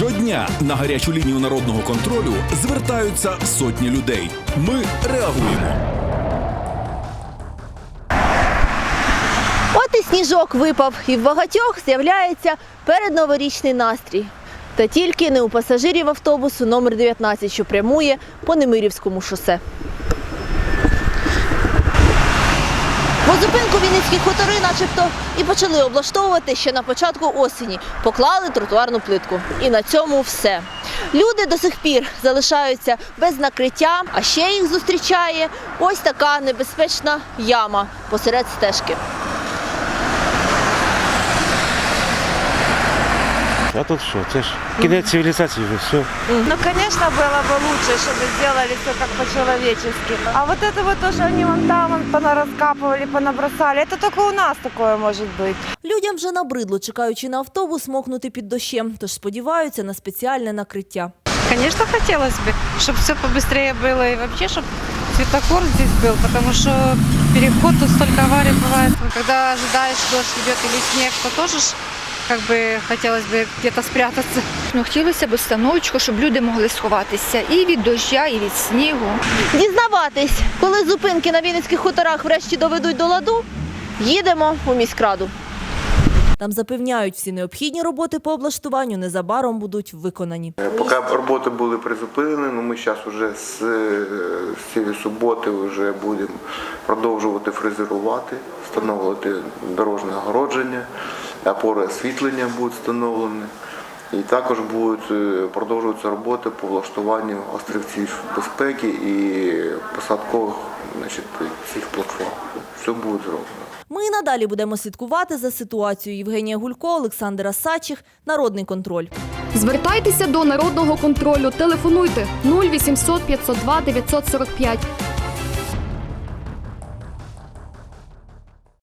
Щодня на гарячу лінію народного контролю звертаються сотні людей. Ми реагуємо. От і сніжок випав, і в багатьох з'являється передноворічний настрій. Та тільки не у пасажирів автобусу номер 19, що прямує по Немирівському шосе. Зупинку Вінницькі хутори начебто і почали облаштовувати ще на початку осені. Поклали тротуарну плитку. І на цьому все. Люди до сих пір залишаються без накриття, а ще їх зустрічає ось така небезпечна яма посеред стежки. А тут що? Це ж кінець цивілізації вже все. Ну, конечно, было бы лучше, чтобы сделали все как по-человечески. А вот это вот тоже они вон там вон понараскапывали, понабросали. Это только у нас такое может быть. Людям вже набридло, чекаючи на автобус, мокнути під дощем, тож сподіваються на спеціальне накриття. Конечно, хотелось бы, чтобы все побыстрее было и вообще, чтобы светофор здесь был, потому что переход тут столько аварий бывает. Когда ожидаешь, дождь идет или снег, то тоже ж, как бы хотелось бы где-то спрятаться. Ну, хотілося б установочку, щоб люди могли сховатися і від дождя, і від снігу. Дізнаватись, коли зупинки на Вінницьких хуторах врешті доведуть до ладу, їдемо у міськраду. Там запевняють, всі необхідні роботи по облаштуванню незабаром будуть виконані. Поки роботи були призупинені, ну ми зараз вже з, е, з цієї суботи вже будемо продовжувати фрезерувати, встановлювати дорожнє огородження, опори освітлення будуть встановлені. І також будуть е, продовжуватися роботи по влаштуванню острівців безпеки і посадкових значить, цих платформ. Все буде зроблено. Ми і надалі будемо слідкувати за ситуацією. Євгенія Гулько, Олександр Асачих, Народний контроль. Звертайтеся до народного контролю. Телефонуйте 0800 502 945